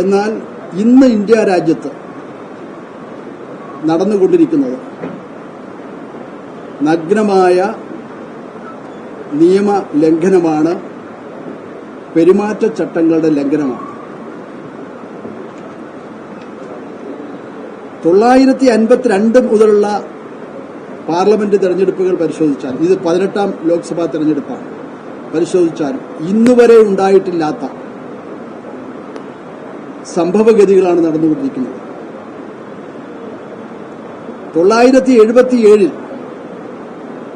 എന്നാൽ ഇന്ന് ഇന്ത്യ രാജ്യത്ത് നടന്നുകൊണ്ടിരിക്കുന്നത് നഗ്നമായ നിയമ ലംഘനമാണ് പെരുമാറ്റച്ചട്ടങ്ങളുടെ ലംഘനമാണ്. തൊള്ളായിരത്തി അൻപത്തിരണ്ട് മുതലുള്ള പാർലമെന്റ് തെരഞ്ഞെടുപ്പുകൾ പരിശോധിച്ചാൽ ഇത് പതിനെട്ടാം ലോക്സഭാ തെരഞ്ഞെടുപ്പാണ് പരിശോധിച്ചാൽ ഇന്നുവരെ ഉണ്ടായിട്ടില്ലാത്ത സംഭവഗതികളാണ് നടന്നുകൊണ്ടിരിക്കുന്നത്. തൊള്ളായിരത്തി എഴുപത്തിയേഴിൽ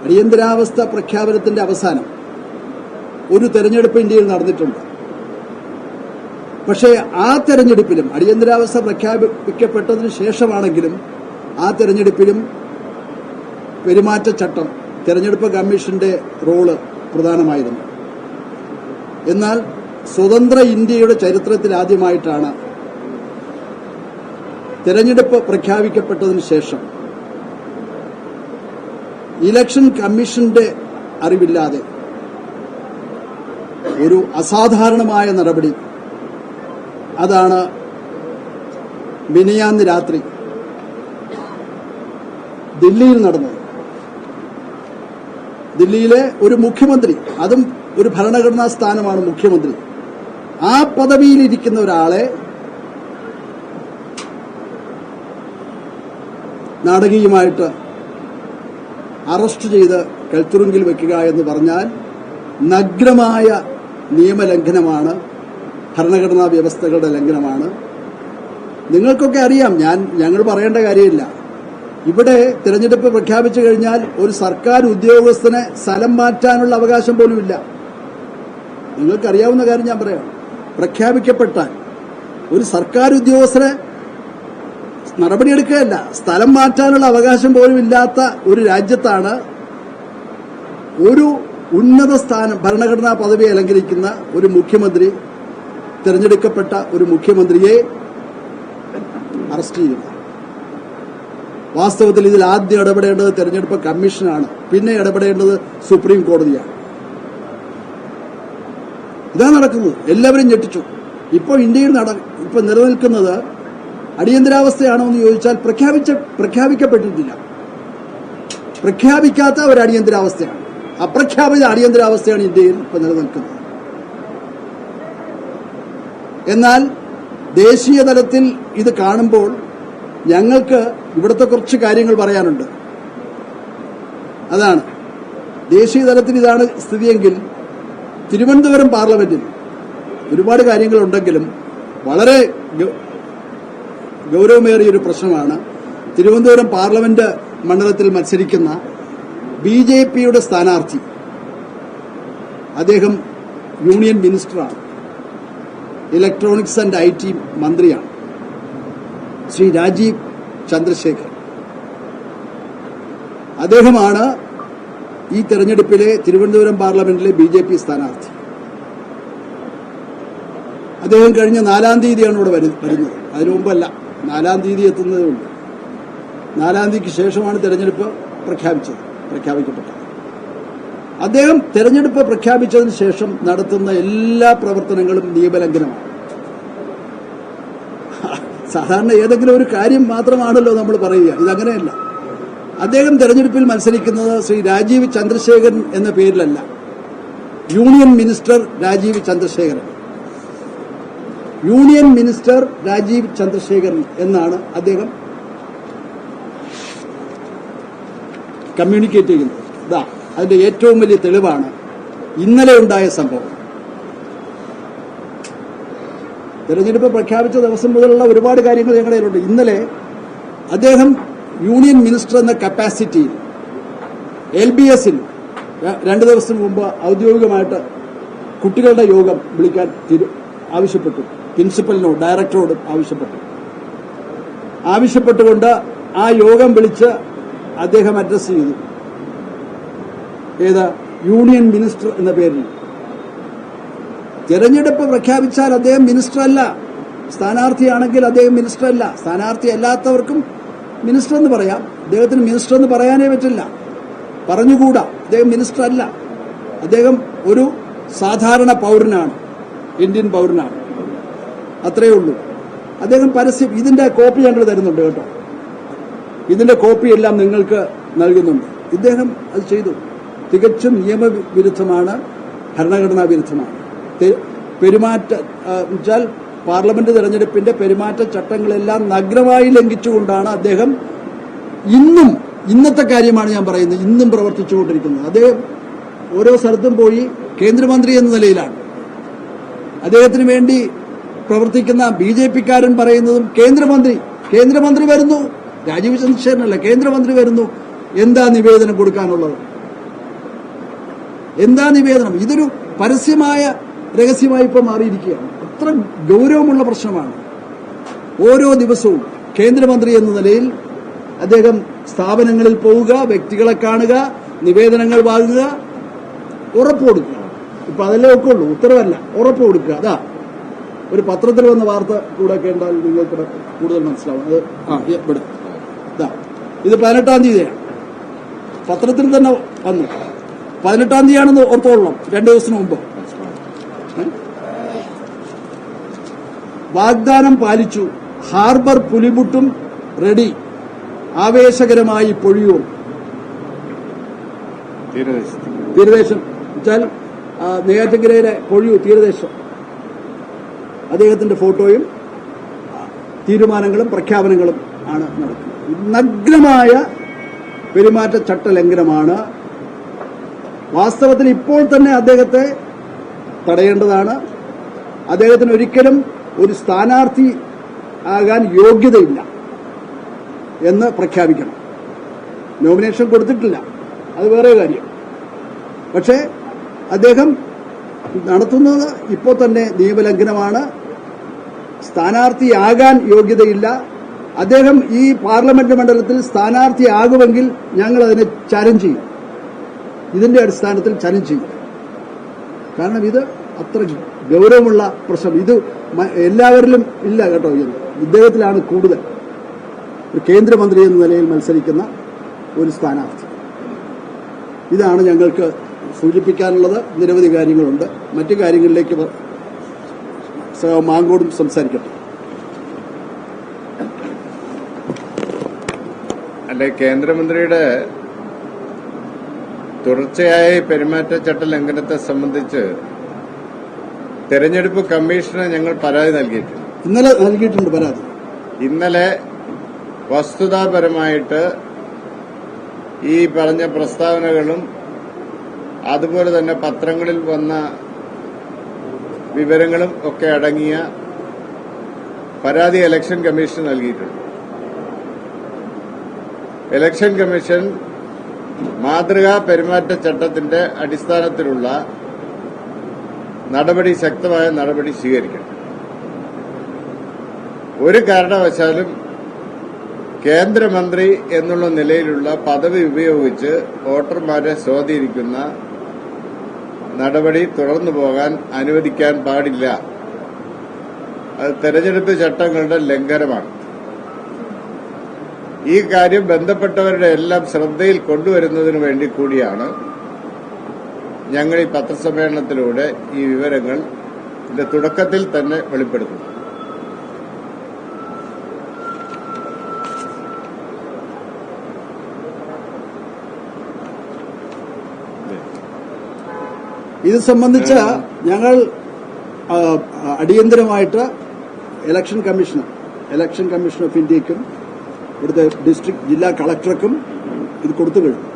അടിയന്തരാവസ്ഥ പ്രഖ്യാപനത്തിന്റെ അവസാനം ഒരു തെരഞ്ഞെടുപ്പ് ഇന്ത്യയിൽ നടന്നിട്ടുണ്ട്. പക്ഷേ ആ തെരഞ്ഞെടുപ്പിലും അടിയന്തരാവസ്ഥ പ്രഖ്യാപിക്കപ്പെട്ടതിന് ശേഷമാണെങ്കിലും ആ തെരഞ്ഞെടുപ്പിലും പെരുമാറ്റച്ചട്ടം തെരഞ്ഞെടുപ്പ് കമ്മീഷന്റെ റോൾ പ്രധാനമായിരുന്നു. എന്നാൽ സ്വതന്ത്ര ഇന്ത്യയുടെ ചരിത്രത്തിൽ ആദ്യമായിട്ടാണ് തെരഞ്ഞെടുപ്പ് പ്രഖ്യാപിക്കപ്പെട്ടതിന് ശേഷം ഇലക്ഷൻ കമ്മീഷന്റെ അറിവില്ലാതെ ഒരു അസാധാരണമായ നടപടി. അതാണ് മിനിയാന്ന് രാത്രി ദില്ലിയിൽ നടന്നത്. ദില്ലിയിലെ ഒരു മുഖ്യമന്ത്രി അതും ഒരു ഭരണഘടനാ സ്ഥാനമാണ് മുഖ്യമന്ത്രി. ആ പദവിയിലിരിക്കുന്ന ഒരാളെ നാടകീയമായിട്ട് അറസ്റ്റ് ചെയ്ത് കൽത്തുറുങ്കിൽ വെക്കുക എന്ന് പറഞ്ഞാൽ നഗ്നമായ നിയമലംഘനമാണ് ഭരണഘടനാ വ്യവസ്ഥകളുടെ ലംഘനമാണ്. നിങ്ങൾക്കൊക്കെ അറിയാം ഞാൻ ഞങ്ങൾ പറയേണ്ട കാര്യമില്ല. ഇവിടെ തിരഞ്ഞെടുപ്പ് പ്രഖ്യാപിച്ചു കഴിഞ്ഞാൽ ഒരു സർക്കാർ ഉദ്യോഗസ്ഥനെ സ്ഥലം മാറ്റാനുള്ള അവകാശം പോലുമില്ല. നിങ്ങൾക്കറിയാവുന്ന കാര്യം ഞാൻ പറയാം. പ്രഖ്യാപിക്കപ്പെട്ടാൽ ഒരു സർക്കാർ ഉദ്യോഗസ്ഥനെ നടപടിയെടുക്കുകയല്ല. സ്ഥലം മാറ്റാനുള്ള അവകാശം പോലും ഇല്ലാത്ത ഒരു രാജ്യത്താണ് ഒരു ഉന്നത സ്ഥാനം ഭരണഘടനാ പദവി അലങ്കരിക്കുന്ന ഒരു മുഖ്യമന്ത്രി തിരഞ്ഞെടുക്കപ്പെട്ട ഒരു മുഖ്യമന്ത്രിയെ അറസ്റ്റ് ചെയ്യുന്നത്. വാസ്തവത്തിൽ ഇതിൽ ആദ്യം ഇടപെടേണ്ടത് തെരഞ്ഞെടുപ്പ് കമ്മീഷനാണ്. പിന്നെ ഇടപെടേണ്ടത് സുപ്രീം കോടതിയാണ്. ഇതാ നടക്കുന്നത്. എല്ലാവരും ഞെട്ടിച്ചു. ഇപ്പോൾ ഇന്ത്യയിൽ നട ഇപ്പോൾ നിലനിൽക്കുന്നത് അടിയന്തരാവസ്ഥയാണോ എന്ന് ചോദിച്ചാൽ പ്രഖ്യാപിച്ച പ്രഖ്യാപിക്കപ്പെട്ടിട്ടില്ല. പ്രഖ്യാപിക്കാത്ത ഒരു അടിയന്തരാവസ്ഥയാണ്. അപ്രഖ്യാപിത അടിയന്തരാവസ്ഥയാണ് ഇന്ത്യയിൽ ഇപ്പൊ നിലനിൽക്കുന്നത്. എന്നാൽ ദേശീയ തലത്തിൽ ഇത് കാണുമ്പോൾ ഞങ്ങൾക്ക് ഇവിടുത്തെ കുറച്ച് കാര്യങ്ങൾ പറയാനുണ്ട്. അതാണ്. ദേശീയ തലത്തിൽ ഇതാണ് സ്ഥിതിയെങ്കിൽ തിരുവനന്തപുരം പാർലമെന്റിൽ ഒരുപാട് കാര്യങ്ങളുണ്ടെങ്കിലും വളരെ ഗൗരവമേറിയ ഒരു പ്രശ്നമാണ്. തിരുവനന്തപുരം പാർലമെന്റ് മണ്ഡലത്തിൽ മത്സരിക്കുന്ന ബി ജെ പിയുടെ സ്ഥാനാർത്ഥി അദ്ദേഹം യൂണിയൻ മിനിസ്റ്ററാണ്. ഇലക്ട്രോണിക്സ് ആൻഡ് ഐ ടി മന്ത്രിയാണ്. ശ്രീ രാജീവ് ചന്ദ്രശേഖർ അദ്ദേഹമാണ് ഈ തെരഞ്ഞെടുപ്പിലെ തിരുവനന്തപുരം പാർലമെന്റിലെ ബി ജെ പി സ്ഥാനാർത്ഥി. അദ്ദേഹം കഴിഞ്ഞ നാലാം തീയതിയാണ് ഇവിടെ വരു- വരുന്നത്. അതിനു മുമ്പല്ല. നാലാം തീയതി എത്തുന്നതേ ഉള്ളൂ നാലാം തീയതിക്ക് ശേഷമാണ് തെരഞ്ഞെടുപ്പ് പ്രഖ്യാപിച്ചത് പ്രഖ്യാപിക്കപ്പെട്ടത്. അദ്ദേഹം തെരഞ്ഞെടുപ്പ് പ്രഖ്യാപിച്ചതിന് ശേഷം നടത്തുന്ന എല്ലാ പ്രവർത്തനങ്ങളും നിയമലംഘനമാണ്. സാധാരണ ഏതെങ്കിലും ഒരു കാര്യം മാത്രമാണല്ലോ നമ്മൾ പറയുക ഇതങ്ങനെയല്ല. അദ്ദേഹം തെരഞ്ഞെടുപ്പിൽ മത്സരിക്കുന്നത് ശ്രീ രാജീവ് ചന്ദ്രശേഖരൻ എന്ന പേരിലല്ല. Union minister Rajeev Chandrasekhar. Union minister Rajeev Chandrasekhar എന്നാണ് അദ്ദേഹം കമ്മ്യൂണിക്കേറ്റ് ചെയ്യുന്നത്. അതിന്റെ ഏറ്റവും വലിയ തെളിവാണ് ഇന്നലെ ഉണ്ടായ സംഭവം. തെരഞ്ഞെടുപ്പ് പ്രഖ്യാപിച്ച ദിവസം മുതലുള്ള ഒരുപാട് കാര്യങ്ങൾ ഞങ്ങളുടെ കയ്യിലുണ്ട്. ഇന്നലെ അദ്ദേഹം യൂണിയൻ മിനിസ്റ്റർ എന്ന കപ്പാസിറ്റിയിൽ എൽ ബി എസിൽ രണ്ട് ദിവസം മുമ്പ് ഔദ്യോഗികമായിട്ട് കുട്ടികളുടെ യോഗം വിളിക്കാൻ ആവശ്യപ്പെട്ടു. പ്രിൻസിപ്പലിനോട് ഡയറക്ടറോടും ആവശ്യപ്പെട്ടു. ആവശ്യപ്പെട്ടുകൊണ്ട് ആ യോഗം വിളിച്ച് അദ്ദേഹം അഡ്രസ് ചെയ്തു. ഏത്? യൂണിയൻ മിനിസ്റ്റർ എന്ന പേരിൽ. തിരഞ്ഞെടുപ്പ് പ്രഖ്യാപിച്ചാൽ അദ്ദേഹം മിനിസ്റ്റർ അല്ല സ്ഥാനാർത്ഥിയാണെങ്കിൽ അദ്ദേഹം മിനിസ്റ്റർ അല്ല സ്ഥാനാർത്ഥി അല്ലാത്തവർക്കും മിനിസ്റ്റർ എന്ന് പറയാം. അദ്ദേഹത്തിന് മിനിസ്റ്റർ എന്ന് പറയാനേ പറ്റില്ല. പറഞ്ഞുകൂടാ. അദ്ദേഹം മിനിസ്റ്റർ അല്ല അദ്ദേഹം ഒരു സാധാരണ പൗരനാണ്. ഇന്ത്യൻ പൗരനാണ്. അത്രയേ ഉള്ളൂ. അദ്ദേഹം പരസ്യം ഇതിന്റെ കോപ്പി ഞങ്ങൾ തരുന്നുണ്ട് കേട്ടോ. ഇതിന്റെ കോപ്പി എല്ലാം നിങ്ങൾക്ക് നൽകുന്നുണ്ട്. ഇദ്ദേഹം അത് ചെയ്തു. തികച്ചും നിയമവിരുദ്ധമാണ് ഭരണഘടനാ വിരുദ്ധമാണ്. പെരുമാറ്റ വെച്ചാൽ പാർലമെന്റ് തെരഞ്ഞെടുപ്പിന്റെ പെരുമാറ്റ ചട്ടങ്ങളെല്ലാം നഗ്നമായി ലംഘിച്ചുകൊണ്ടാണ് അദ്ദേഹം ഇന്നും ഇന്നത്തെ കാര്യമാണ് ഞാൻ പറയുന്നത് ഇന്നും പ്രവർത്തിച്ചുകൊണ്ടിരിക്കുന്നത്. അദ്ദേഹം ഓരോ സ്ഥലത്തും പോയി കേന്ദ്രമന്ത്രി എന്ന നിലയിലാണ്. അദ്ദേഹത്തിന് വേണ്ടി പ്രവർത്തിക്കുന്ന ബി ജെ പിക്കാരൻ പറയുന്നതും കേന്ദ്രമന്ത്രി കേന്ദ്രമന്ത്രി വരുന്നു. രാജീവ് ചന്ദ്രശേഖരനല്ല കേന്ദ്രമന്ത്രി വരുന്നു. എന്താ നിവേദനം കൊടുക്കാനുള്ളത്? എന്താ നിവേദനം? ഇതൊരു പരസ്യമായ രഹസ്യമായി ഇപ്പൊ മാറിയിരിക്കുകയാണ്. അത്ര ഗൗരവമുള്ള പ്രശ്നമാണ്. ഓരോ ദിവസവും കേന്ദ്രമന്ത്രി എന്ന നിലയിൽ അദ്ദേഹം സ്ഥാപനങ്ങളിൽ പോവുക വ്യക്തികളെ കാണുക നിവേദനങ്ങൾ വാങ്ങുക ഉറപ്പ് കൊടുക്കുക. ഇപ്പൊ അതല്ലേ ഒക്കെ ഉള്ളൂ ഉത്തരവല്ല. ഉറപ്പ് കൊടുക്കുക. അതാ ഒരു പത്രത്തിൽ വന്ന വാർത്ത കൂടെ കേട്ടാൽ നിങ്ങൾക്ക് കൂടുതൽ മനസ്സിലാവും. അത് ആ ഇവിടെ. ഇതാ ഇത് പതിനെട്ടാം തീയതിയാണ്. പത്രത്തിൽ തന്നെ വന്നു. പതിനെട്ടാം തീയതിയാണെന്ന് ഓർത്തോളണം രണ്ടു ദിവസത്തിന് മുമ്പ്? വാഗ്ദാനം പാലിച്ചു. ഹാർബർ പുലിമുട്ടും റെഡി. ആവേശകരമായി പൊഴിയൂർ തീരദേശം. വെച്ചാൽ നെയ്യാറ്റങ്കരയിലെ പൊഴിയൂർ തീരദേശം. അദ്ദേഹത്തിന്റെ ഫോട്ടോയും തീരുമാനങ്ങളും പ്രഖ്യാപനങ്ങളും ആണ് നടക്കുന്നത്. നഗ്നമായ പെരുമാറ്റച്ചട്ട ലംഘനമാണ് വാസ്തവത്തിൽ ഇപ്പോൾ തന്നെ അദ്ദേഹത്തെ തടയേണ്ടതാണ്. അദ്ദേഹത്തിന് ഒരിക്കലും ഒരു സ്ഥാനാർത്ഥി ആകാൻ യോഗ്യതയില്ല എന്ന് പ്രഖ്യാപിക്കണം. നോമിനേഷൻ കൊടുത്തിട്ടില്ല. അത് വേറെ കാര്യം. പക്ഷേ അദ്ദേഹം നടത്തുന്നത് ഇപ്പോൾ തന്നെ നിയമലംഘനമാണ്. സ്ഥാനാർത്ഥിയാകാൻ യോഗ്യതയില്ല. അദ്ദേഹം ഈ പാർലമെന്റ് മണ്ഡലത്തിൽ സ്ഥാനാർത്ഥിയാകുമെങ്കിൽ ഞങ്ങൾ അതിനെ ചലഞ്ച് ചെയ്യും. ഇതിന്റെ അടിസ്ഥാനത്തിൽ ചലഞ്ച് ചെയ്യും. കാരണം ഇത് അത്ര ഗൗരവമുള്ള പ്രശ്നം. ഇത് എല്ലാവരിലും ഇല്ല കേട്ടോ ഇത്. ഇദ്ദേഹത്തിലാണ് കൂടുതൽ. ഒരു കേന്ദ്രമന്ത്രി എന്ന നിലയിൽ മത്സരിക്കുന്ന ഒരു സ്ഥാനാർത്ഥി. ഇതാണ് ഞങ്ങൾക്ക് സൂചിപ്പിക്കാനുള്ളത്. നിരവധി കാര്യങ്ങളുണ്ട്. മറ്റു കാര്യങ്ങളിലേക്ക് മാങ്കോടും സംസാരിക്കട്ടെ. അല്ലെ കേന്ദ്രമന്ത്രിയുടെ തുടർച്ചയായ പെരുമാറ്റച്ചട്ട ലംഘനത്തെ സംബന്ധിച്ച് തെരഞ്ഞെടുപ്പ് കമ്മീഷന് ഞങ്ങൾ പരാതി നൽകിയിട്ടുണ്ട്. ഇന്നലെ നൽകിയിട്ടുണ്ട് പരാതി. ഇന്നലെ വസ്തുതാപരമായിട്ട് ഈ പറഞ്ഞ പ്രസ്താവനകളും അതുപോലെ തന്നെ പത്രങ്ങളിൽ വന്ന വിവരങ്ങളും ഒക്കെ അടങ്ങിയ പരാതി ഇലക്ഷൻ കമ്മീഷൻ നൽകിയിട്ടുണ്ട്. ഇലക്ഷൻ കമ്മീഷൻ മാതൃകാ പെരുമാറ്റച്ചട്ടത്തിന്റെ അടിസ്ഥാനത്തിലുള്ള നടപടി ശക്തമായ നടപടി സ്വീകരിക്കണം. ഒരു കാരണവശാലും കേന്ദ്രമന്ത്രി എന്നുള്ള നിലയിലുള്ള പദവി ഉപയോഗിച്ച് വോട്ടർമാരെ സ്വാധീനിക്കുന്ന നടപടി തുടർന്നു പോകാൻ അനുവദിക്കാൻ പാടില്ല. അത് തെരഞ്ഞെടുപ്പ് ചട്ടങ്ങളുടെ ലംഘനമാണ്. ഈ കാര്യം ബന്ധപ്പെട്ടവരുടെ എല്ലാം ശ്രദ്ധയിൽ കൊണ്ടുവരുന്നതിന് വേണ്ടി കൂടിയാണ് ഞങ്ങൾ ഈ പത്രസമ്മേളനത്തിലൂടെ ഈ വിവരങ്ങൾ തുടക്കത്തിൽ തന്നെ വെളിപ്പെടുത്തുന്നത്. ഇത് സംബന്ധിച്ച് ഞങ്ങൾ അടിയന്തരമായിട്ട് election commissioner election commission of ഇന്ത്യക്കും ഇവിടുത്തെ ഡിസ്ട്രിക്ട് ജില്ലാ കളക്ടർക്കും ഇത് കൊടുത്തു കഴിഞ്ഞു.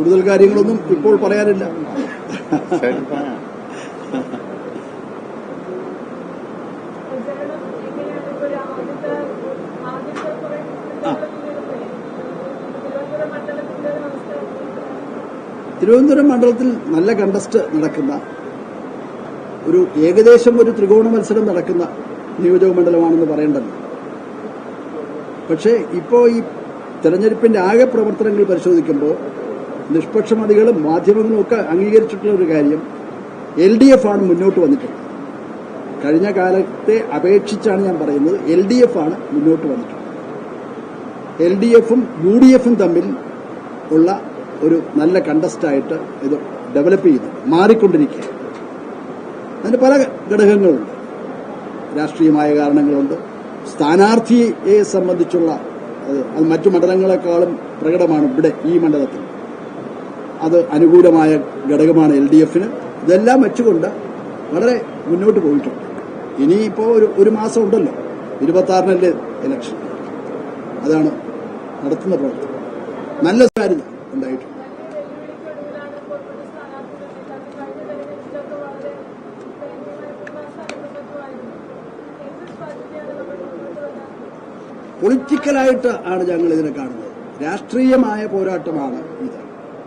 കൂടുതൽ കാര്യങ്ങളൊന്നും ഇപ്പോൾ പറയാനില്ല. തിരുവനന്തപുരം മണ്ഡലത്തിൽ നല്ല കണ്ടസ്റ്റ് നടക്കുന്ന ഒരു ഏകദേശം ഒരു ത്രികോണ മത്സരം നടക്കുന്ന നിയോജക മണ്ഡലമാണെന്ന് പറയേണ്ടത് പക്ഷേ ഇപ്പോൾ ഈ തെരഞ്ഞെടുപ്പിന്റെ ആകെ പ്രവർത്തനങ്ങൾ പരിശോധിക്കുമ്പോൾ നിഷ്പക്ഷമതികളും മാധ്യമങ്ങളും ഒക്കെ അംഗീകരിച്ചിട്ടുള്ള ഒരു കാര്യം എൽ ഡി എഫ് ആണ് മുന്നോട്ട് വന്നിട്ടുള്ളത്. കഴിഞ്ഞ കാലത്തെ അപേക്ഷിച്ചാണ് ഞാൻ പറയുന്നത് എൽ ഡി എഫ് ആണ് മുന്നോട്ട് വന്നിട്ടുള്ളത്. എൽ ഡി എഫും യു ഡി എഫും തമ്മിൽ ഉള്ള ഒരു നല്ല കണ്ടസ്റ്റായിട്ട് ഇത് ഡെവലപ്പ് ചെയ്തു മാറിക്കൊണ്ടിരിക്കുക അതിന് പല ഘടകങ്ങളുണ്ട്. രാഷ്ട്രീയമായ കാരണങ്ങളുണ്ട്. സ്ഥാനാർത്ഥിയെ സംബന്ധിച്ചുള്ള അത് മറ്റു മണ്ഡലങ്ങളെക്കാളും പ്രകടമാണ് ഇവിടെ ഈ മണ്ഡലത്തിൽ. അത് അനുകൂലമായ ഘടകമാണ് എൽ ഡി എഫിന് ഇതെല്ലാം വെച്ചുകൊണ്ട് വളരെ മുന്നോട്ട് പോയിട്ടുണ്ട്. ഇനിയിപ്പോൾ ഒരു ഒരു മാസം ഉണ്ടല്ലോ. ഇരുപത്തി ആറിനല്ലേ ഇലക്ഷൻ അതാണ് നടത്തുന്ന പ്രവർത്തനം. നല്ല സാരിത ഉണ്ടായിട്ടുണ്ട്. പൊളിറ്റിക്കലായിട്ട് ആണ് ഞങ്ങൾ ഇതിനെ കാണുന്നത്. രാഷ്ട്രീയമായ പോരാട്ടമാണ് ഇത്.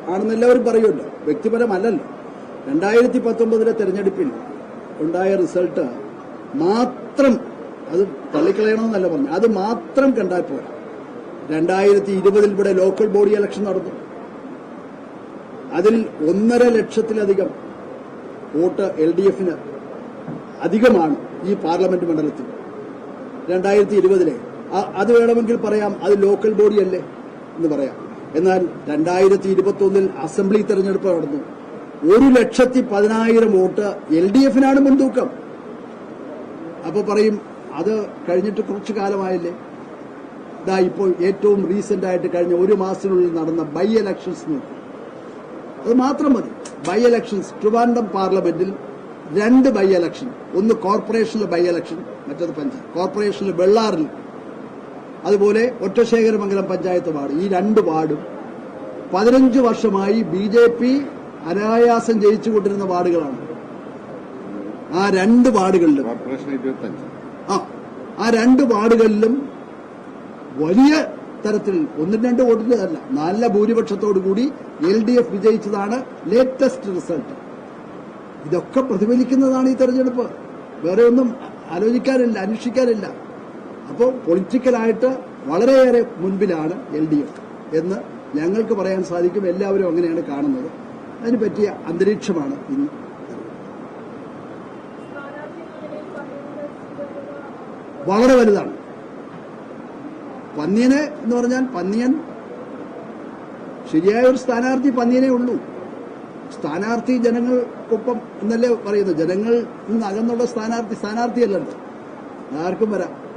ആണെന്ന് എല്ലാവരും പറയുമല്ലോ. വ്യക്തിപരമല്ലല്ലോ. രണ്ടായിരത്തി പത്തൊമ്പതിലെ തെരഞ്ഞെടുപ്പിൽ ഉണ്ടായ റിസൾട്ട് മാത്രം അത് തള്ളിക്കളയണമെന്നല്ല പറഞ്ഞു അത് മാത്രം കണ്ടാൽ പോരാ. രണ്ടായിരത്തി ഇരുപതിൽ ഇവിടെ ലോക്കൽ ബോഡി ഇലക്ഷൻ നടന്നു. അതിൽ ഒന്നര ലക്ഷത്തിലധികം വോട്ട് എൽ ഡി എഫിന് അധികമാണ് ഈ പാർലമെന്റ് മണ്ഡലത്തിൽ. രണ്ടായിരത്തി ഇരുപതിലെ അത് വേണമെങ്കിൽ പറയാം അത് ലോക്കൽ ബോഡിയല്ലേ എന്ന് പറയാം. എന്നാൽ രണ്ടായിരത്തി ഇരുപത്തി ഒന്നിൽ അസംബ്ലി തെരഞ്ഞെടുപ്പ് നടന്നു. ഒരു ലക്ഷത്തി പതിനായിരം വോട്ട് എൽ ഡി എഫിനാണ് മുൻതൂക്കം. അപ്പൊ പറയും അത് കഴിഞ്ഞിട്ട് കുറച്ചു കാലമായില്ലേ? ഇതാ ഇപ്പോൾ ഏറ്റവും റീസെന്റ് ആയിട്ട് കഴിഞ്ഞ ഒരു മാസത്തിനുള്ളിൽ നടന്ന ബൈ എലക്ഷൻസ് അത് മാത്രം മതി. ബൈ എലക്ഷൻസ് ട്രിവാൻഡം പാർലമെന്റിൽ രണ്ട് ബൈ എലക്ഷൻ ഒന്ന് കോർപ്പറേഷനിലെ ബൈ എലക്ഷൻ മറ്റത് പഞ്ചായത്ത്. കോർപ്പറേഷനിലെ വെള്ളാറിൽ അതുപോലെ ഒറ്റശേഖരമംഗലം പഞ്ചായത്ത് വാർഡ് ഈ രണ്ട് വാർഡും പതിനഞ്ച് വർഷമായി ബി ജെ പി അനായാസം ജയിച്ചുകൊണ്ടിരുന്ന വാർഡുകളാണ്. ആ രണ്ട് വാർഡുകളിലും ആ ആ രണ്ട് വാർഡുകളിലും വലിയ തരത്തിൽ ഒന്നും രണ്ട് വോട്ടിന്റെ അല്ല നല്ല ഭൂരിപക്ഷത്തോടുകൂടി എൽ ഡി എഫ് വിജയിച്ചതാണ് ലേറ്റസ്റ്റ് റിസൾട്ട് ഇതൊക്കെ പ്രതിഫലിക്കുന്നതാണ് ഈ തെരഞ്ഞെടുപ്പ്. വേറെ ഒന്നും ആലോചിക്കാനില്ല അന്വേഷിക്കാനില്ല. അപ്പോൾ പൊളിറ്റിക്കലായിട്ട് വളരെയേറെ മുൻപിലാണ് എൽ ഡി എഫ് എന്ന് ഞങ്ങൾക്ക് പറയാൻ സാധിക്കും. എല്ലാവരും അങ്ങനെയാണ് കാണുന്നത്. അതിന് പറ്റിയ അന്തരീക്ഷമാണ് ഇന്ന്. വളരെ വലുതാണ്. പന്നിയനെ എന്ന് പറഞ്ഞാൽ പന്നിയൻ ശരിയായ ഒരു സ്ഥാനാർത്ഥി പന്നിയനെ ഉള്ളൂ. സ്ഥാനാർത്ഥി ജനങ്ങൾക്കൊപ്പം എന്നല്ലേ പറയുന്നത്? ജനങ്ങൾ നിന്ന് അകന്നുള്ള സ്ഥാനാർത്ഥി സ്ഥാനാർത്ഥിയല്ലല്ലോ. ആർക്കും വരാം.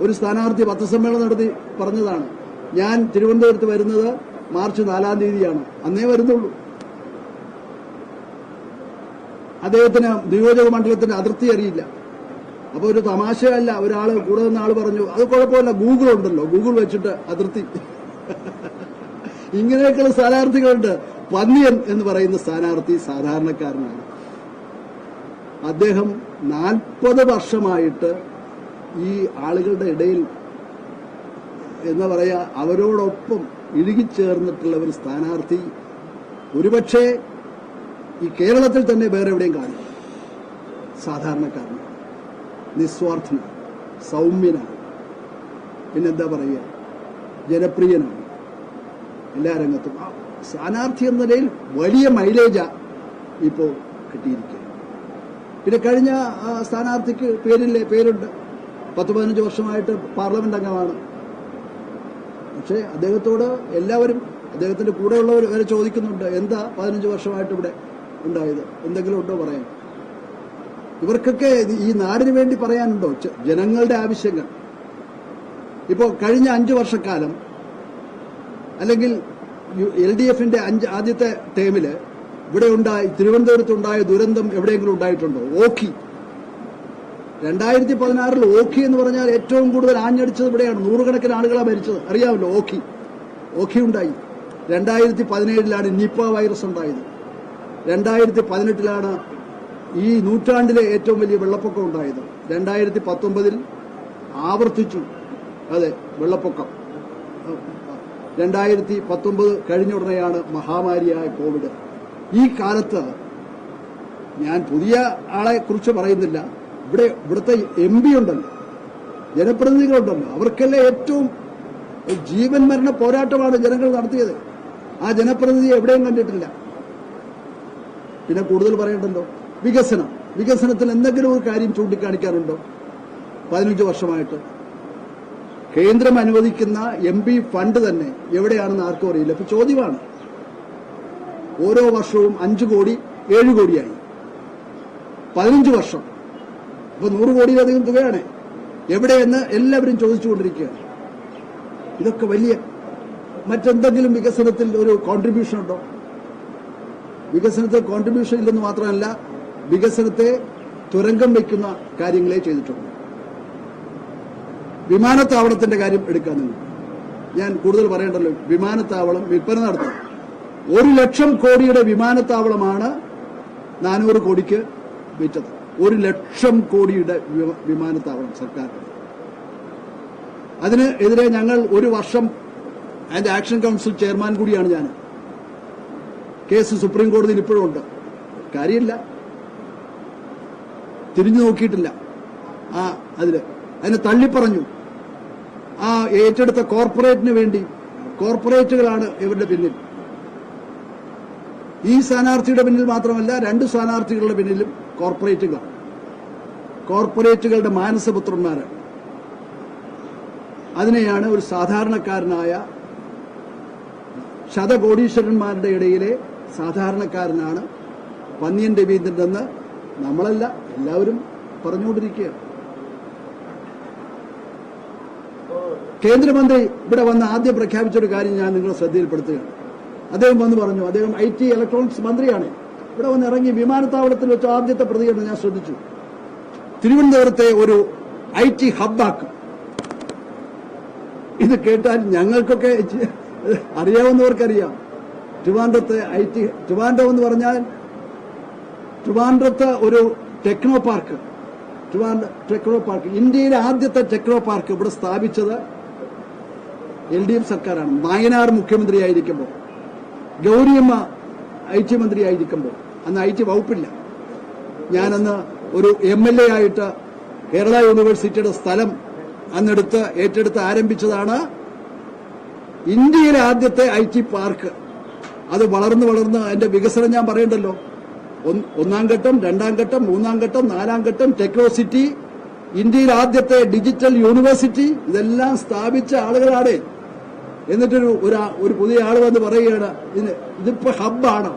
ഒരു സ്ഥാനാർത്ഥി പത്രസമ്മേളനം നടത്തി പറഞ്ഞതാണ്. ഞാൻ തിരുവനന്തപുരത്ത് വരുന്നത് മാർച്ച് നാലാം തീയതിയാണ്. അന്നേ വരുന്നുള്ളൂ. അദ്ദേഹത്തിന് നിയോജക മണ്ഡലത്തിന്റെ അതിർത്തി അറിയില്ല. അപ്പൊ ഒരു തമാശയല്ല ഒരാൾ കൂടെ ആൾ പറഞ്ഞു അത് കുഴപ്പമില്ല ഗൂഗിൾ ഉണ്ടല്ലോ ഗൂഗിൾ വെച്ചിട്ട് അതിർത്തി. ഇങ്ങനെയൊക്കെയുള്ള സ്ഥാനാർത്ഥികളുണ്ട്. പന്നിയൻ എന്ന് പറയുന്ന സ്ഥാനാർത്ഥി സാധാരണക്കാരനാണ്. അദ്ദേഹം നാൽപ്പത് വർഷമായിട്ട് ഈ ആളുകളുടെ ഇടയിൽ എന്താ പറയാ അവരോടൊപ്പം ഇഴുകിച്ചേർന്നിട്ടുള്ള ഒരു സ്ഥാനാർത്ഥി ഒരുപക്ഷെ ഈ കേരളത്തിൽ തന്നെ വേറെ എവിടെയും കാണില്ല. സാധാരണക്കാരൻ നിസ്വാർത്ഥനാണ്. സൗമ്യനാണ്. പിന്നെന്താ പറയുക? ജനപ്രിയനാണ്. എല്ലാ രംഗത്തും. സ്ഥാനാർത്ഥി എന്ന നിലയിൽ വലിയ മൈലേജാ ഇപ്പോൾ കിട്ടിയിരിക്കുക പിന്നെ കഴിഞ്ഞ സ്ഥാനാർത്ഥിക്ക് പേരില്ലേ? പേരുണ്ട്. പത്ത് പതിനഞ്ച് വർഷമായിട്ട് പാർലമെന്റ് അംഗമാണ്. പക്ഷേ അദ്ദേഹത്തോട് എല്ലാവരും അദ്ദേഹത്തിന്റെ കൂടെയുള്ളവർ വരെ ചോദിക്കുന്നുണ്ട് എന്താ പതിനഞ്ച് വർഷമായിട്ട് ഇവിടെ ഉണ്ടായത്? എന്തെങ്കിലും ഉണ്ടോ പറയാൻ? ഇവർക്കൊക്കെ ഈ നാടിന് വേണ്ടി പറയാനുണ്ടോ? ജനങ്ങളുടെ ആവശ്യങ്ങൾ. ഇപ്പോ കഴിഞ്ഞ അഞ്ചു വർഷക്കാലം അല്ലെങ്കിൽ എൽ ഡി എഫിന്റെ അഞ്ച് ആദ്യത്തെ ടേമിൽ ഇവിടെ ഉണ്ടായി തിരുവനന്തപുരത്ത് ഉണ്ടായ ദുരന്തം എവിടെയെങ്കിലും ഉണ്ടായിട്ടുണ്ടോ? ഓഖി. രണ്ടായിരത്തി പതിനാറിൽ ഓഖി എന്ന് പറഞ്ഞാൽ ഏറ്റവും കൂടുതൽ ആഞ്ഞടിച്ചത് ഇവിടെയാണ്. നൂറുകണക്കിന് ആളുകളാണ് മരിച്ചത്. അറിയാമല്ലോ ഓഖി. ഓഖി ഉണ്ടായി. രണ്ടായിരത്തി പതിനേഴിലാണ് നിപ്പ വൈറസ് ഉണ്ടായത്. രണ്ടായിരത്തി പതിനെട്ടിലാണ് ഈ നൂറ്റാണ്ടിലെ ഏറ്റവും വലിയ വെള്ളപ്പൊക്കം ഉണ്ടായത്. രണ്ടായിരത്തി പത്തൊമ്പതിൽ ആവർത്തിച്ചു. അതെ വെള്ളപ്പൊക്കം. രണ്ടായിരത്തി പത്തൊമ്പത് കഴിഞ്ഞ ഉടനെയാണ് മഹാമാരിയായ കോവിഡ്. ഈ കാലത്ത് ഞാൻ പുതിയ ആളെ കുറിച്ച് പറയുന്നില്ല. ഇവിടെ ഇവിടുത്തെ എം പി ഉണ്ടല്ലോ. ജനപ്രതിനിധികളുണ്ടല്ലോ. അവർക്കെല്ലാം ഏറ്റവും ജീവൻ മരണ പോരാട്ടമാണ് ജനങ്ങൾ നടത്തിയത്. ആ ജനപ്രതിനിധി എവിടെയും കണ്ടിട്ടില്ല. പിന്നെ കൂടുതൽ പറയണ്ടല്ലോ. വികസനം. വികസനത്തിൽ എന്തെങ്കിലും ഒരു കാര്യം ചൂണ്ടിക്കാണിക്കാറുണ്ടോ? പതിനഞ്ച് വർഷമായിട്ട്. കേന്ദ്രം അനുവദിക്കുന്ന എം പി ഫണ്ട് തന്നെ എവിടെയാണെന്ന് ആർക്കും അറിയില്ല. ഇപ്പൊ ചോദ്യമാണ്. ഓരോ വർഷവും അഞ്ചു കോടി ഏഴ് കോടിയായി. പതിനഞ്ച് വർഷം. അപ്പൊ നൂറ് കോടിയിലധികം തുകയാണ്. എവിടെയെന്ന് എല്ലാവരും ചോദിച്ചുകൊണ്ടിരിക്കുകയാണ്. ഇതൊക്കെ വലിയ മറ്റെന്തെങ്കിലും വികസനത്തിൽ ഒരു കോൺട്രിബ്യൂഷൻ ഉണ്ടോ? വികസനത്തിൽ കോൺട്രിബ്യൂഷൻ ഇല്ലെന്ന് മാത്രമല്ല വികസനത്തെ തുരങ്കം വയ്ക്കുന്ന കാര്യങ്ങളെ ചെയ്തിട്ടുണ്ട്. വിമാനത്താവളത്തിന്റെ കാര്യം എടുക്കാൻ നിങ്ങൾ ഞാൻ കൂടുതൽ പറയേണ്ടല്ലോ വിമാനത്താവളം വിൽപ്പന നടത്തും. ഒരു ലക്ഷം കോടിയുടെ വിമാനത്താവളമാണ് നാനൂറ് കോടിക്ക് വിറ്റത്. ഒരു ലക്ഷം കോടിയുടെ വിമാനത്താവളം സർക്കാർ. അതിന് എതിരെ ഞങ്ങൾ ഒരു വർഷം അതിന്റെ ആക്ഷൻ കൗൺസിൽ ചെയർമാൻ കൂടിയാണ് ഞാൻ. കേസ് സുപ്രീം കോടതിയിൽ ഇപ്പോഴും ഉണ്ട്. കാര്യമില്ല. തിരിഞ്ഞു നോക്കിയിട്ടില്ല. ആ അതിൽ അതിനെ തള്ളിപ്പറഞ്ഞു. ആ ഏറ്റെടുത്ത കോർപ്പറേറ്റിന് വേണ്ടി കോർപ്പറേറ്റുകളാണ് ഇവരുടെ പിന്നിൽ. ഈ സ്ഥാനാർത്ഥിയുടെ പിന്നിൽ മാത്രമല്ല രണ്ട് സ്ഥാനാർത്ഥികളുടെ പിന്നിലും കോർപ്പറേറ്റുകളാണ് കോർപ്പറേറ്റുകളുടെ മാനസപുത്രന്മാര്. അതിനെയാണ് ഒരു സാധാരണക്കാരനായ ശതകോടീശ്വരന്മാരുടെ ഇടയിലെ സാധാരണക്കാരനാണ് പന്നിയൻ രവീന്ദ്രൻ എന്ന് നമ്മളല്ല എല്ലാവരും പറഞ്ഞുകൊണ്ടിരിക്കുകയാണ്. കേന്ദ്രമന്ത്രി ഇവിടെ വന്ന് ആദ്യം പ്രഖ്യാപിച്ച ഒരു കാര്യം ഞാൻ നിങ്ങളെ ശ്രദ്ധയിൽപ്പെടുത്തുകയാണ്. അദ്ദേഹം വന്ന് പറഞ്ഞു അദ്ദേഹം ഐ ഇലക്ട്രോണിക്സ് മന്ത്രിയാണ്. ഇവിടെ വന്ന് ഇറങ്ങി വിമാനത്താവളത്തിൽ വെച്ച ആദ്യത്തെ പ്രതികരണം ഞാൻ ശ്രദ്ധിച്ചു. തിരുവനന്തപുരത്തെ ഒരു ഐ ടി ഹബ്ബാക്കും. ഇത് കേട്ടാൽ ഞങ്ങൾക്കൊക്കെ അറിയാവുന്നവർക്കറിയാം. ട്രിവാൻഡ്രത്തെ ഐ ടി ട്രിവാൻഡ്രം എന്ന് പറഞ്ഞാൽ ട്രിവാൻഡ്രത്ത് ഒരു ടെക്നോ പാർക്ക്. Techno park. ഇന്ത്യയിലെ ആദ്യത്തെ ടെക്നോ പാർക്ക് ഇവിടെ സ്ഥാപിച്ചത് എൽ ഡി എഫ് സർക്കാരാണ്. നായനാർ മുഖ്യമന്ത്രിയായിരിക്കുമ്പോൾ. ഗൗരിയമ്മ ഐ ടി മന്ത്രിയായിരിക്കുമ്പോൾ. അന്ന് ഐ ടി വകുപ്പില്ല. ഞാനന്ന് ഒരു എം എൽ എ ആയിട്ട് കേരള യൂണിവേഴ്സിറ്റിയുടെ സ്ഥലം അന്നെടുത്ത് ഏറ്റെടുത്ത് ആരംഭിച്ചതാണ് ഇന്ത്യയിലെ ആദ്യത്തെ ഐ ടി പാർക്ക്. അത് വളർന്ന് വളർന്ന് അതിന്റെ വികസനം ഞാൻ പറയണ്ടല്ലോ. ഒന്നാം ഘട്ടം രണ്ടാം ഘട്ടം മൂന്നാം ഘട്ടം നാലാം ഘട്ടം ടെക്നോ സിറ്റി ഇന്ത്യയിൽ ആദ്യത്തെ ഡിജിറ്റൽ യൂണിവേഴ്സിറ്റി ഇതെല്ലാം സ്ഥാപിച്ച ആളുകളാണ്. എന്നിട്ടൊരു ഒരു പുതിയ ആൾ വന്ന് പറയുകയാണ് ഇതിപ്പോ ഹബ്ബാണ്.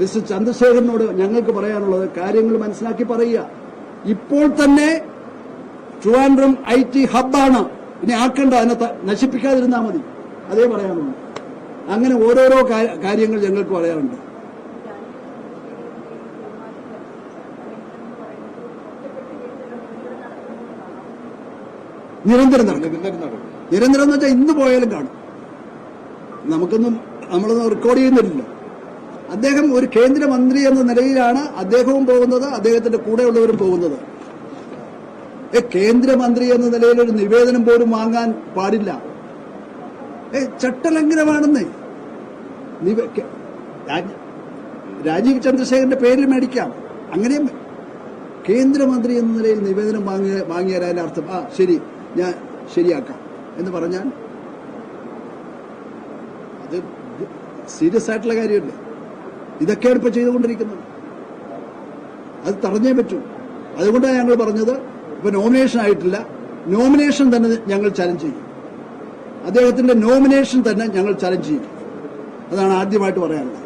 മിസ്റ്റർ ചന്ദ്രശേഖരനോട് ഞങ്ങൾക്ക് പറയാനുള്ളത് കാര്യങ്ങൾ മനസ്സിലാക്കി പറയുക. ഇപ്പോൾ തന്നെ ട്രിവാൻഡ്രം ഐ ടി ഹബ്ബാണ്. ഇനി ആക്കണ്ട അതിനെ നശിപ്പിക്കാതിരുന്നാൽ മതി. അതേ പറയാനുള്ളൂ. അങ്ങനെ ഓരോരോ കാര്യങ്ങൾ ഞങ്ങൾക്ക് പറയാറുണ്ട്. നിരന്തരം നടക്കും. നിരന്തരം നടക്കും. നിരന്തരം എന്ന് വെച്ചാൽ ഇന്ന് പോയാലും കാണും. നമുക്കൊന്നും നമ്മളൊന്നും റെക്കോർഡ് ചെയ്യുന്നില്ലല്ലോ. അദ്ദേഹം ഒരു കേന്ദ്രമന്ത്രി എന്ന നിലയിലാണ് അദ്ദേഹവും പോകുന്നത് അദ്ദേഹത്തിന്റെ കൂടെയുള്ളവരും പോകുന്നത്. ഏ കേന്ദ്രമന്ത്രി എന്ന നിലയിൽ ഒരു നിവേദനം പോലും വാങ്ങാൻ പാടില്ല. ഏ ചട്ടലംഘനമാണെന്ന്. രാജീവ് ചന്ദ്രശേഖരന്റെ പേരിൽ മേടിക്കാം. അങ്ങനെയും കേന്ദ്രമന്ത്രി എന്ന നിലയിൽ നിവേദനം വാങ്ങിയ വാങ്ങിയാൽ അതിന്റെ അർത്ഥം ആ ശരി ഞാൻ ശരിയാക്കാം എന്ന് പറഞ്ഞാൽ അത് സീരിയസ് ആയിട്ടുള്ള കാര്യമല്ലേ? ഇതൊക്കെയാണ് ഇപ്പൊ ചെയ്തുകൊണ്ടിരിക്കുന്നത്. അത് തടഞ്ഞേ പറ്റൂ. അതുകൊണ്ടാണ് ഞങ്ങൾ പറഞ്ഞത് ഇപ്പൊ നോമിനേഷൻ ആയിട്ടില്ല. നോമിനേഷൻ തന്നെ ഞങ്ങൾ ചലഞ്ച് ചെയ്യും. അദ്ദേഹത്തിന്റെ നോമിനേഷൻ തന്നെ ഞങ്ങൾ ചലഞ്ച് ചെയ്യും. അതാണ് ആദ്യമായിട്ട് പറയാനുള്ളത്.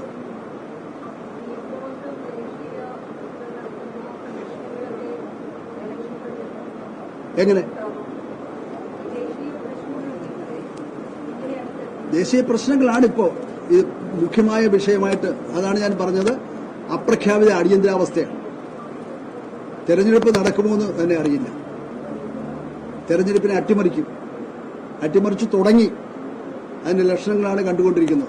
എങ്ങനെ? ദേശീയ പ്രശ്നങ്ങളാണിപ്പോ ഇത് മുഖ്യമായ വിഷയമായിട്ട് അതാണ് ഞാൻ പറഞ്ഞത്. അപ്രഖ്യാപിത അടിയന്തരാവസ്ഥയാണ്. തെരഞ്ഞെടുപ്പ് നടക്കുമോ എന്ന് തന്നെ അറിയില്ല. തെരഞ്ഞെടുപ്പിനെ അട്ടിമറിക്കും. അട്ടിമറിച്ച് തുടങ്ങി. അതിന്റെ ലക്ഷണങ്ങളാണ് കണ്ടുകൊണ്ടിരിക്കുന്നത്.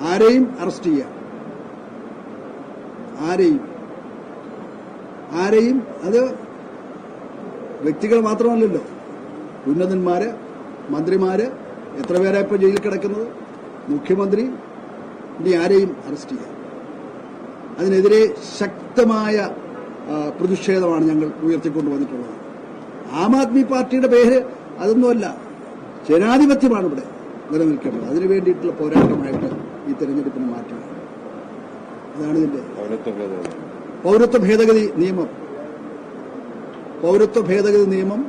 ആരെയും അറസ്റ്റ് ചെയ്യാം ആരെയും. ആരെയും അത് വ്യക്തികൾ മാത്രമല്ലല്ലോ. ഉന്നതന്മാര് മന്ത്രിമാര് എത്ര പേരാ ഇപ്പൊ ജയിലിൽ കിടക്കുന്നത്? മുഖ്യമന്ത്രി ഇനി ആരെയും അറസ്റ്റ് ചെയ്യാം അതിനെതിരെ ശക്തമായ പ്രതിഷേധമാണ് ഞങ്ങൾ ഉയർത്തിക്കൊണ്ടുവന്നിട്ടുള്ളത് ആം ആദ്മി പാർട്ടിയുടെ പേര് അതൊന്നുമല്ല ജനാധിപത്യമാണ് ഇവിടെ നിലനിൽക്കേണ്ടത്. അതിനു വേണ്ടിയിട്ടുള്ള പോരാട്ടമായിട്ട് ഈ തെരഞ്ഞെടുപ്പിന് മാറ്റുക. അതാണ് ഇതിന്റെ പൗരത്വ ഭേദഗതി. നിയമം. പൗരത്വ ഭേദഗതി നിയമം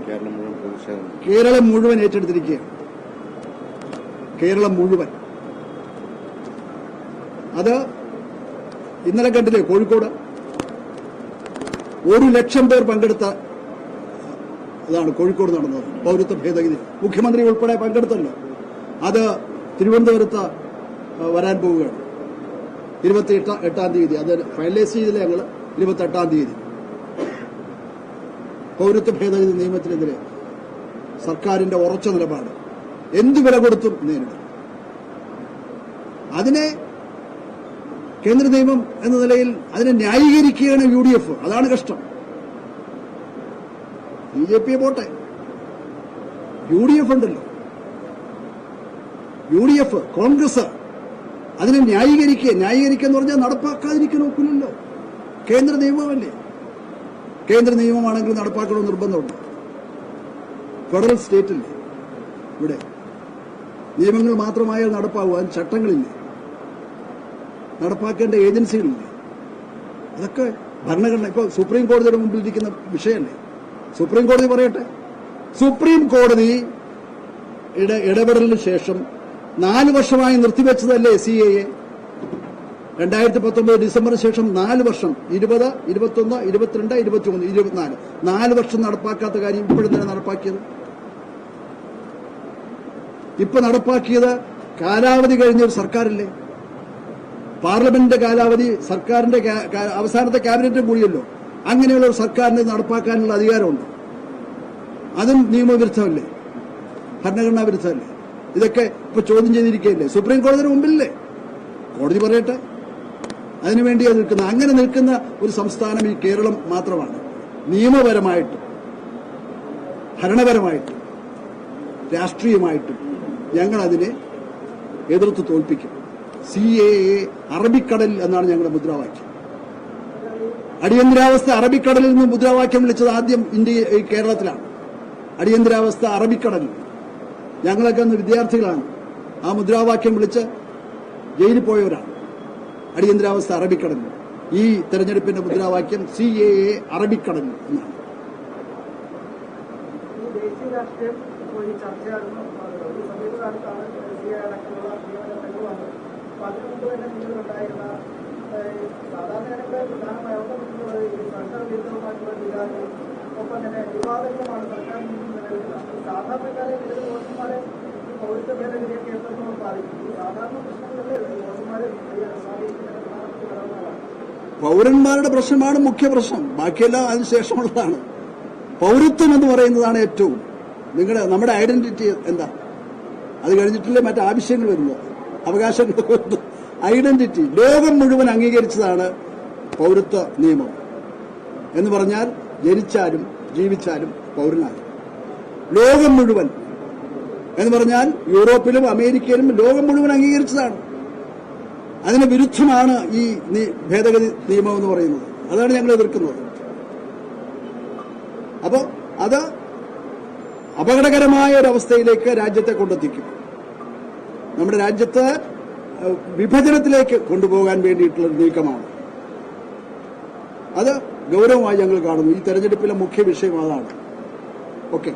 കേരളം മുഴുവൻ ഏറ്റെടുത്തിരിക്കുകയാണ്. കേരളം മുഴുവൻ. അത് ഇന്നലെ കണ്ടില്ലേ കോഴിക്കോട്? ഒരു ലക്ഷം പേർ പങ്കെടുത്ത അതാണ് കോഴിക്കോട് നടന്നത്. പൗരത്വ ഭേദഗതി. മുഖ്യമന്ത്രി ഉൾപ്പെടെ പങ്കെടുത്തല്ലോ. അത് തിരുവനന്തപുരത്ത് വരാൻ പോവുകയാണ്. ഇരുപത്തി എട്ടാം തീയതി. അത് ഫൈനലൈസ് ചെയ്തില്ല ഞങ്ങൾ ഇരുപത്തി എട്ടാം തീയതി. പൗരത്വ ഭേദഗതി നിയമത്തിനെതിരെ സർക്കാരിന്റെ ഉറച്ച നിലപാട്. എന്ത് വില കൊടുത്തും നേരിടും. അതിനെ കേന്ദ്ര നിയമം എന്ന നിലയിൽ അതിനെ ന്യായീകരിക്കുകയാണ് യു ഡി എഫ്. അതാണ് കഷ്ടം. ബി ജെ പിയെ പോട്ടെ. യു ഡി എഫ് ഉണ്ടല്ലോ. യു ഡി എഫ് കോൺഗ്രസ് അതിനെ ന്യായീകരിക്കുക. ന്യായീകരിക്കുക എന്ന് പറഞ്ഞാൽ നടപ്പാക്കാതിരിക്കാൻ ഒക്കില്ലല്ലോ കേന്ദ്ര നിയമമല്ലേ? കേന്ദ്ര നിയമമാണെങ്കിൽ നടപ്പാക്കണമെന്ന് നിർബന്ധമുണ്ട്. ഫെഡറൽ സ്റ്റേറ്റിൽ ഇവിടെ. നിയമങ്ങൾ മാത്രമായാൽ നടപ്പാവാൻ ചട്ടങ്ങളില്ല. നടപ്പാക്കേണ്ട ഏജൻസികളില്ലേ. അതൊക്കെ ഭരണഘടന ഇപ്പൊ സുപ്രീം കോടതിയുടെ മുമ്പിൽ ഇരിക്കുന്ന വിഷയമല്ലേ? സുപ്രീം കോടതി പറയട്ടെ. സുപ്രീം കോടതി ഇട- ഇടപെടലിന് ശേഷം നാല് വർഷമായി നിർത്തിവെച്ചതല്ലേ സി എ രണ്ടായിരത്തി പത്തൊമ്പത് ഡിസംബറിന് ശേഷം നാല് വർഷം ഇരുപത് ഇരുപത്തൊന്ന് ഇരുപത്തിരണ്ട് ഇരുപത്തിമൂന്ന് ഇരുപത്തിനാല്. നാല് വർഷം നടപ്പാക്കാത്ത കാര്യം ഇപ്പോഴും തന്നെ നടപ്പാക്കിയത്. ഇപ്പൊ നടപ്പാക്കിയത് കാലാവധി കഴിഞ്ഞ ഒരു സർക്കാരല്ലേ? പാർലമെന്റിന്റെ കാലാവധി സർക്കാരിന്റെ അവസാനത്തെ ക്യാബിനറ്റും കൂടിയല്ലോ. അങ്ങനെയുള്ള ഒരു സർക്കാരിന് നടപ്പാക്കാനുള്ള അധികാരമുണ്ട്. അതും നിയമവിരുദ്ധമല്ലേ? ഭരണഘടനാ വിരുദ്ധമല്ലേ? ഇതൊക്കെ ഇപ്പൊ ചോദ്യം ചെയ്തിരിക്കുകയല്ലേ? സുപ്രീം കോടതിയുടെ മുമ്പിലല്ലേ? കോടതി പറയട്ടെ. അതിനുവേണ്ടിയാണ് നിൽക്കുന്നത്. അങ്ങനെ നിൽക്കുന്ന ഒരു സംസ്ഥാനം ഈ കേരളം മാത്രമാണ്. നിയമപരമായിട്ടും ഭരണപരമായിട്ടും രാഷ്ട്രീയമായിട്ടും ഞങ്ങൾ അതിനെ എതിർത്ത് തോൽപ്പിക്കും. സി എ എ അറബിക്കടൽ എന്നാണ് ഞങ്ങളുടെ മുദ്രാവാക്യം. അടിയന്തരാവസ്ഥ അറബിക്കടലിൽ നിന്ന് മുദ്രാവാക്യം വിളിച്ചത് ആദ്യം ഇന്ത്യ കേരളത്തിലാണ്. അടിയന്തരാവസ്ഥ അറബിക്കടലിൽ. ഞങ്ങളൊക്കെ അന്ന് വിദ്യാർത്ഥികളാണ്. ആ മുദ്രാവാക്യം വിളിച്ച് ജയിലിൽ പോയവരാണ്. അടിയന്തരാവസ്ഥ അറബിക്കടലിൽ. ഈ തെരഞ്ഞെടുപ്പിന്റെ മുദ്രാവാക്യം സി എ എ അറബിക്കടലിൽ എന്നാണ് ഈ ദേശീയ രാഷ്ട്രീയം ഇപ്പോൾ ഈ ചർച്ചയാകുന്ന ഒരു സമീപകാലത്താണ് സി അടക്കമുള്ള നിയമനങ്ങൾ വന്നത് അപ്പൊ അതിനു മുമ്പ് തന്നെ നിങ്ങളിലുണ്ടായിരുന്ന ഏഹ്, സാധാരണ പ്രധാനമായ ഒന്നുള്ളത് ഈ സർക്കാർ വിരുദ്ധമായിട്ടുള്ള വികാരം ഒപ്പം തന്നെ വിവാദങ്ങളുമാണ് സർക്കാർ നിലനിൽക്കുന്നത്. സാധാരണക്കാരെ നിലവിൽ വോട്ടർമാരെ ഈ പൗരത്വ ഭേദഗതിയൊക്കെ എത്രത്തോളം ബാധിക്കും സാധാരണ പ്രശ്നങ്ങളിൽ ഈ വോട്ടർമാരെ സ്വാധീനിക്കുന്ന പ്രധാനപ്പെട്ട ഘടകങ്ങളാണ് പൗരന്മാരുടെ പ്രശ്നമാണ് മുഖ്യ പ്രശ്നം. ബാക്കിയെല്ലാം അതിനുശേഷമുള്ളതാണ് പൗരത്വം എന്ന് പറയുന്നതാണ് ഏറ്റവും നിങ്ങളുടെ നമ്മുടെ ഐഡന്റിറ്റി എന്താ? അത് കഴിഞ്ഞിട്ടില്ലേ മറ്റ് ആവശ്യങ്ങൾ വരുന്നത് അവകാശങ്ങൾ ഐഡന്റിറ്റി ലോകം മുഴുവൻ അംഗീകരിച്ചതാണ് പൗരത്വ നിയമം. എന്ന് പറഞ്ഞാൽ ജനിച്ചാലും ജീവിച്ചാലും പൗരനാകും ലോകം മുഴുവൻ. എന്ന് പറഞ്ഞാൽ യൂറോപ്പിലും അമേരിക്കയിലും ലോകം മുഴുവൻ അംഗീകരിച്ചതാണ്. അതിന് വിരുദ്ധമാണ് ഈ ഭേദഗതി നിയമം എന്ന് പറയുന്നത്. അതാണ് ഞങ്ങൾ എതിർക്കുന്നത്. അപ്പോൾ അത് അപകടകരമായ ഒരവസ്ഥയിലേക്ക് രാജ്യത്തെ കൊണ്ടെത്തിക്കും. നമ്മുടെ രാജ്യത്ത് വിഭജനത്തിലേക്ക് കൊണ്ടുപോകാൻ വേണ്ടിയിട്ടുള്ള നീക്കമാണ്. അത് ഗൗരവമായി ഞങ്ങൾ കാണുന്നു. ഈ തെരഞ്ഞെടുപ്പിലെ മുഖ്യ വിഷയം അതാണ്. ഓക്കെ.